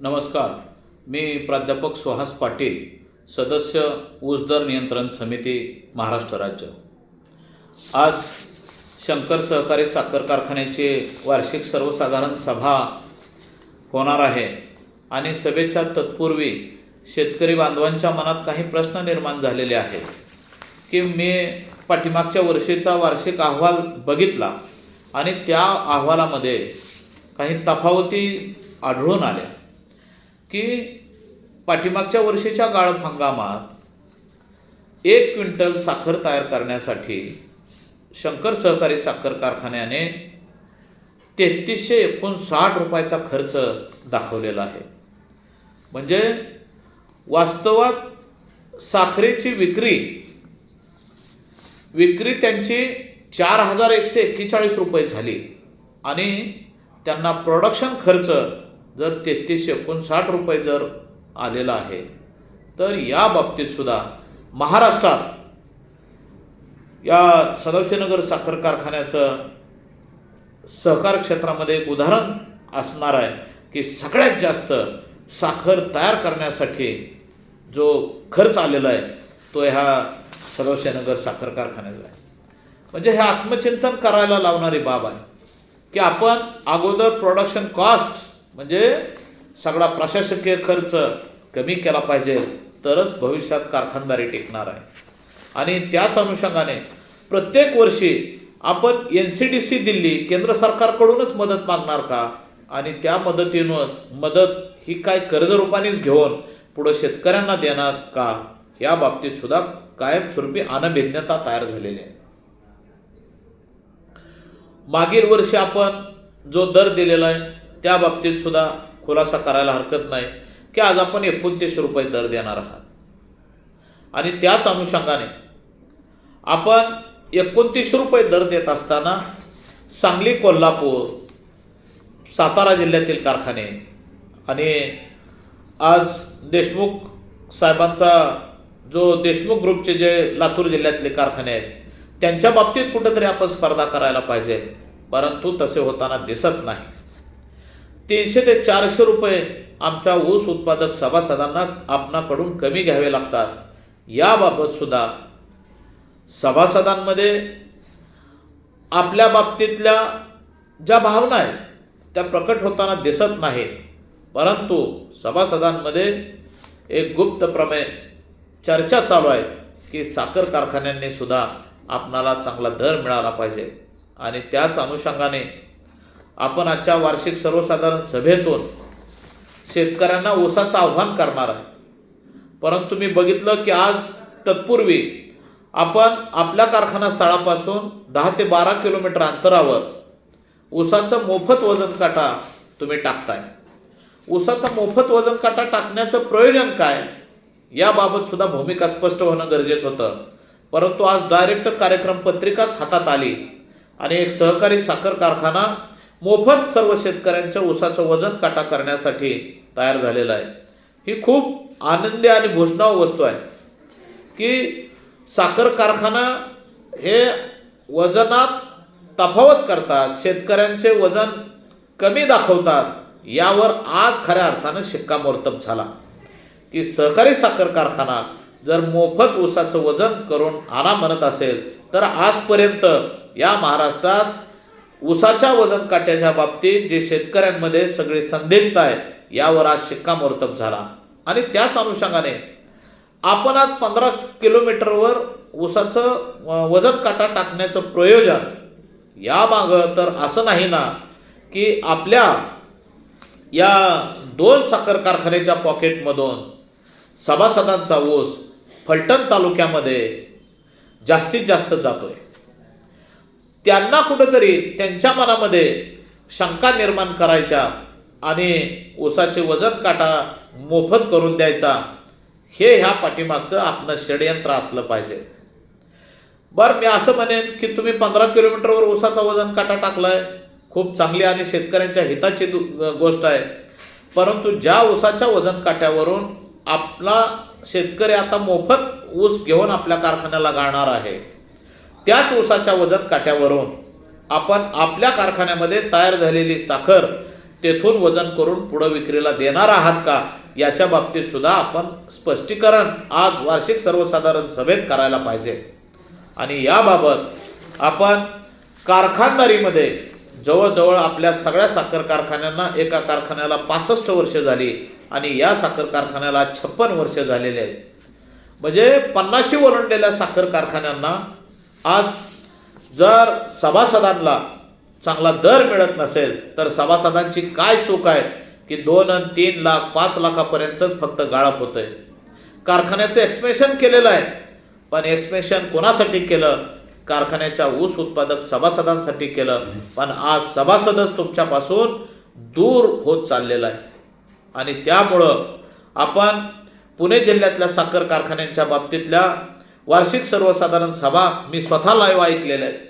नमस्कार. मी प्राध्यापक सुहास पाटील सदस्य ऊस दर नियंत्रण समिती महाराष्ट्र राज्य. आज शंकर सहकारी साखर कारखान्याची वार्षिक सर्वसाधारण सभा होणार आहे आणि सभेच्या तत्पूर्वी शेतकरी बांधवांच्या मनात काही प्रश्न निर्माण झालेले आहेत. की मी पाठीमागच्या वर्षीचा वार्षिक अहवाल बघितला आणि त्या अहवालामध्ये काही तफावती आढळून आल्या. की पाठीमागच्या वर्षीच्या गाळप हंगामात एक क्विंटल साखर तयार करण्यासाठी शंकर सहकारी साखर कारखान्याने तेहतीसशे एकोणसाठ रुपयाचा खर्च दाखवलेला आहे. म्हणजे वास्तवात साखरेची विक्री विक्री त्यांची चार हजार एकशे एक्केचाळीस रुपये झाली आणि त्यांना प्रोडक्शन खर्च जर तेहतीसशे एकोणसाठ रुपये जर आलेला आहे तर या बाबतीत सुद्धा महाराष्ट्रात या सदाशिवनगर साखर कारखान्याचं सहकार क्षेत्रामध्ये एक उदाहरण असणार आहे की सगळ्यात जास्त साखर तयार करण्यासाठी जो खर्च आलेला आहे तो ह्या सदाशिवनगर साखर कारखान्याचा आहे. म्हणजे हे आत्मचिंतन करायला लावणारी बाब आहे की आपण अगोदर प्रोडक्शन कॉस्ट म्हणजे सगळा प्रशासकीय खर्च कमी केला पाहिजे तरच भविष्यात कारखानदारी टिकणार आहे. आणि त्याच अनुषंगाने प्रत्येक वर्षी आपण N C D C Delhi केंद्र सरकारकडूनच मदत मागणार का? आणि त्या मदतीनंच मदत ही काय कर्जरूपानेच घेऊन पुढं शेतकऱ्यांना देणार का? या बाबतीत सुद्धा कायमस्वरूपी अनभिज्ञता तयार झालेली आहे. मागील वर्षी आपण जो दर दिलेला आहे त्या बाबतीत सुद्धा खुलासा करायला हरकत नाही की आज आपण एकोणतीसशे रुपये दर देणार आहात. आणि त्याच अनुषंगाने आपण एकोणतीसशे रुपये दर देत असताना सांगली कोल्हापूर सातारा जिल्ह्यातील कारखाने आणि आज देशमुख साहेबांचा जो देशमुख ग्रुपचे जे लातूर जिल्ह्यातले कारखाने आहेत त्यांच्या बाबतीत कुठंतरी आपण स्पर्धा करायला पाहिजे. परंतु तसे होताना दिसत नाही. तीनशे ते चारशे रुपये आमच्या ऊस उत्पादक सभासदांना आपणाकडून कमी घ्यावे लागतात. याबाबत सुद्धा सभासदांमध्ये आपल्या बाबतीतल्या ज्या भावना आहेत त्या प्रकट होताना दिसत नाहीत. परंतु सभासदांमध्ये एक गुप्तप्रमे चर्चा चालू आहे की साखर कारखान्यांनी सुद्धा आपणाला चांगला दर मिळाला पाहिजे. आणि त्याच अनुषंगाने आपण आजच्या वार्षिक सर्वसाधारण सभेतून शेतकऱ्यांना ओसाचं आव्हान करणार आहे. परंतु मी बघितलं की आज तत्पूर्वी आपण आपल्या कारखाना स्थळापासून दहा ते बारा किलोमीटर अंतरावर ऊसाचं मोफत वजन काटा तुम्ही टाकताय. ऊसाचा मोफत वजन काटा टाकण्याचं प्रयोजन काय? याबाबत सुद्धा भूमिका स्पष्ट होणं गरजेचं होतं. परंतु आज डायरेक्ट कार्यक्रम पत्रिकाच हातात आली आणि एक सहकारी साखर कारखाना मोफत सर्व शेतकऱ्यांच्या ऊसाचं वजन काटा करण्यासाठी तयार झालेलं आहे. ही खूप आनंदी आणि घोषणाव वस्तू आहे की साखर कारखाना हे वजनात तफावत करतात शेतकऱ्यांचे वजन कमी दाखवतात यावर आज खऱ्या अर्थानं शिक्कामोर्तब झाला. की सहकारी साखर कारखाना जर मोफत ऊसाचं वजन करून आणा म्हणत असेल तर आजपर्यंत या महाराष्ट्रात ऊसाच्या वजन काट्याच्या बाबतीत जे शेतकऱ्यांमध्ये सगळे संदिग्ध आहे यावर आज शिक्कामोर्तब झाला. आणि त्याच अनुषंगाने आपण आज पंधरा किलोमीटरवर ऊसाचं वजन काटा टाकण्याचं प्रयोजन यामागं तर असं नाही ना की आपल्या या दोन साखर कारखान्याच्या पॉकेटमधून सभासदांचा ऊस फलटण तालुक्यामध्ये जास्तीत जास्त जातो आहे त्यांना कुठंतरी त्यांच्या मनामध्ये शंका निर्माण करायच्या आणि ऊसाचे वजन काटा मोफत करून द्यायचा हे ह्या पाठीमागचं आपलं षडयंत्र असलं पाहिजे. बरं मी असं म्हणेन की तुम्ही पंधरा किलोमीटरवर ऊसाचा वजन काटा आहे खूप चांगली आणि शेतकऱ्यांच्या हिताची दु- गोष्ट आहे. परंतु ज्या ऊसाच्या वजन काट्यावरून आपला शेतकरी आता मोफत ऊस घेऊन आपल्या कारखान्याला गाळणार आहे त्याच ऊसाच्या वजन काट्यावरून आपण आपल्या कारखान्यामध्ये तयार झालेली साखर तेथून वजन करून पुढं विक्रीला देणार आहात का? याच्या बाबतीत सुद्धा आपण स्पष्टीकरण आज वार्षिक सर्वसाधारण सभेत करायला पाहिजे. आणि याबाबत आपण कारखानदारीमध्ये जवळजवळ आपल्या सगळ्या साखर कारखान्यांना एका कारखान्याला पासष्ट वर्ष झाली आणि या साखर कारखान्याला छप्पन वर्ष झालेले आहेत. म्हणजे पन्नाशी ओलांडलेल्या साखर कारखान्यांना आज जर सभासदांना चांगला दर मिळत नसेल तर सभासदांची काय चूक आहे की दोन आणि तीन लाख पाच लाखापर्यंतच फक्त गाळप होतं आहे कारखान्याचं एक्सपेन्शन केलेलं आहे पण एक्सपेन्शन कोणासाठी केलं? कारखान्याच्या ऊस उत्पादक सभासदांसाठी केलं. पण आज सभासदच तुमच्यापासून दूर होत चाललेला आहे. आणि त्यामुळं आपण पुणे जिल्ह्यातल्या साखर कारखान्यांच्या बाबतीतल्या वार्षिक सर्वसाधारण सभा मी स्वतः लाईव्ह ऐकलेल्या आहेत.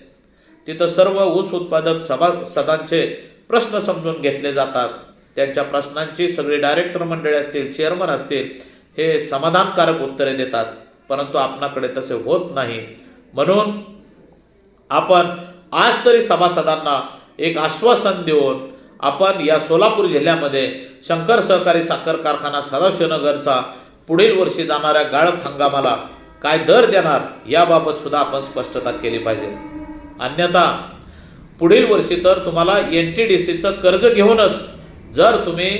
तिथं सर्व ऊस उत्पादक सभासदांचे प्रश्न समजून घेतले जातात. त्यांच्या प्रश्नांची सगळी डायरेक्टर मंडळी असतील चेअरमन असतील हे समाधानकारक उत्तरे देतात. परंतु आपणाकडे तसे होत नाही. म्हणून आपण आज तरी सभासदांना एक आश्वासन देऊन आपण या सोलापूर जिल्ह्यामध्ये शंकर सहकारी साखर कारखाना सदाशिवनगरचा पुढील वर्षी जाणाऱ्या गाळप हंगामाला काय दर देणार याबाबत सुद्धा आपण स्पष्टता केली पाहिजे. अन्यथा पुढील वर्षी तर तुम्हाला एन टी डी सीचं कर्ज घेऊनच जर तुम्ही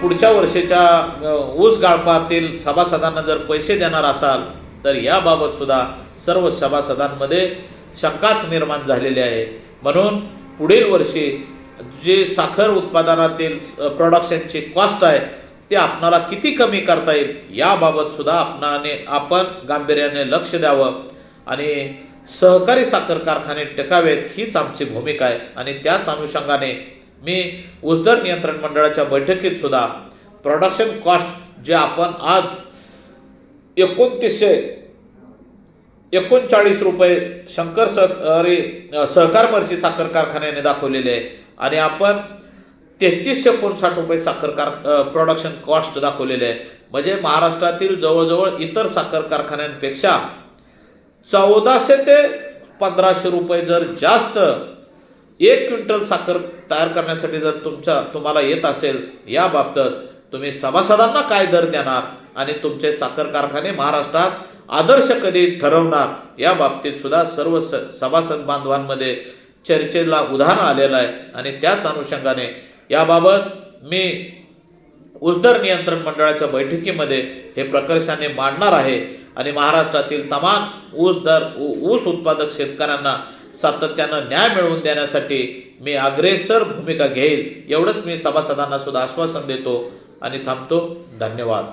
पुढच्या वर्षीच्या ऊस गाळपातील सभासदांना जर पैसे देणार असाल तर याबाबत सुद्धा सर्व सभासदांमध्ये शंकाच निर्माण झालेली आहे. म्हणून पुढील वर्षी जे साखर उत्पादनातील प्रोडक्शनची कॉस्ट आहे ते आपणाला किती कमी करता येईल याबाबत सुद्धा आपणाने आपण गांभीर्याने लक्ष द्यावं. आणि सहकारी साखर कारखाने टिकावेत हीच आमची भूमिका आहे. आणि त्याच अनुषंगाने मी उजदर नियंत्रण मंडळाच्या बैठकीत सुद्धा प्रोडक्शन कॉस्ट जे आपण आज एकोणतीसशे एकोणचाळीस रुपये शंकर सहकारी सहकार मर्शी साखर कारखान्याने दाखवलेले आहे. आणि आपण तेहतीसशे एकोणसाठ रुपये साखर कार प्रोडक्शन कॉस्ट दाखवलेले आहे म्हणजे महाराष्ट्रातील जवळजवळ इतर साखर कारखान्यांपेक्षा चौदाशे ते पंधराशे रुपये जर जास्त एक क्विंटल साखर तयार करण्यासाठी जर तुमच्या तुम्हाला येत असेल या बाबतीत तुम्ही सभासदांना काय दर देणार आणि तुमचे साखर कारखाने महाराष्ट्रात आदर्श कधी ठरवणार या बाबतीत सुद्धा सर्व स सभासद बांधवांमध्ये चर्चेला उधाण आलेलं आहे. आणि त्याच अनुषंगाने याबाबत मी ऊसदर नियंत्रण मंडळाच्या बैठकीमध्ये हे प्रकर्षाने मांडणार आहे. आणि महाराष्ट्रातील तमाम ऊस दर ऊ- ऊस उत्पादक शेतकऱ्यांना सातत्यानं न्याय मिळवून देण्यासाठी मी अग्रेसर भूमिका घेईल एवढंच मी सभासदांना सुद्धा आश्वासन देतो आणि थांबतो. धन्यवाद.